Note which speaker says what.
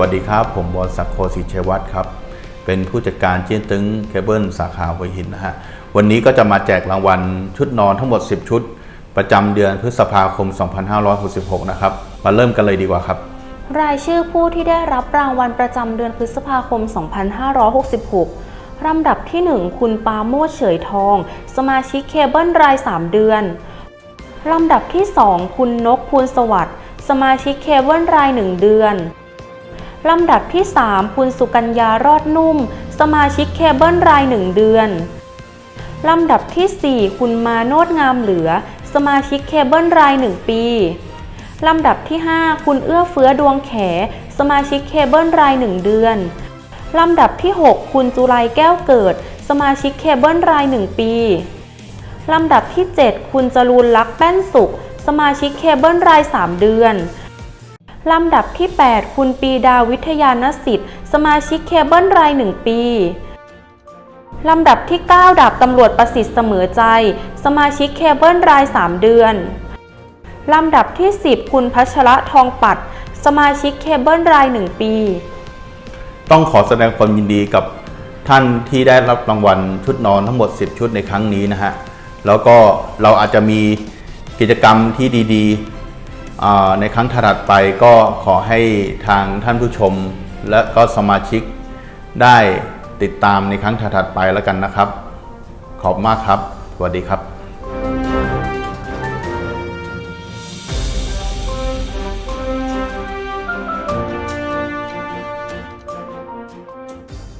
Speaker 1: วัสดีครับ ผมบอลศักดิ์โคศิชัยวัฒน์ครับ เป็นผู้จัดการเจียนตึงเคเบิลสาขาหัวหินนะฮะ วันนี้ก็จะมาแจกรางวัลชุดนอนทั้งหมด 10 ชุด ประจำเดือนพฤษภาคม 2566 นะครับ มาเริ่มกันเลยดีกว่าครับ
Speaker 2: รายชื่อผู้ที่ได้รับรางวัลประจำเดือนพฤษภาคม 2566ลำดับที่ 1 คุณปาโมชเฉยทอง สมาชิกเคเบิลราย 3 เดือนลำดับที่ 2 คุณนกพูลสวัสดิ์สมาชิกเคเบิลราย 1 เดือน ลำดับที่ 3 คุณสุกัญญารอดนุ่ม สมาชิกเคเบิลราย 1 เดือน ลำดับที่ 4 คุณมาโนดงามเหลือ สมาชิกเคเบิลราย 1 ปี ลำดับที่ 5 คุณเอื้อเฟื้อดวงแข สมาชิกเคเบิลราย 1 เดือน ลำดับที่ 6 คุณจุไรแก้วเกิด สมาชิกเคเบิลราย 1 ปี ลำดับที่ 7 คุณจรูนลักษ์แป้นสุข สมาชิกเคเบิลราย 3 เดือน ลำดับที่ 8 คุณปีดาวิทยานสิทธิ์ สมาชิกเคเบิลราย1ปี ลำดับที่ 9 ดาบตำรวจประสิทธิ์เสมอใจ สมาชิกเคเบิลราย 3 เดือน ลำดับที่ 10 คุณพัชระทองปัด สมาชิกเคเบิลราย 1 ปี
Speaker 1: ต้องขอแสดงความยินดีกับท่านที่ได้รับรางวัลชุดนอนทั้งหมด 10 ชุดในครั้งนี้นะฮะ แล้วก็เราอาจจะมีกิจกรรมที่ดีๆ ในครั้งถัดไปก็ขอให้ทางท่านผู้ชม และก็สมาชิกได้ติดตามในครั้งถัดไปแล้วกันนะครับ ขอบมากครับ สวัสดีครับ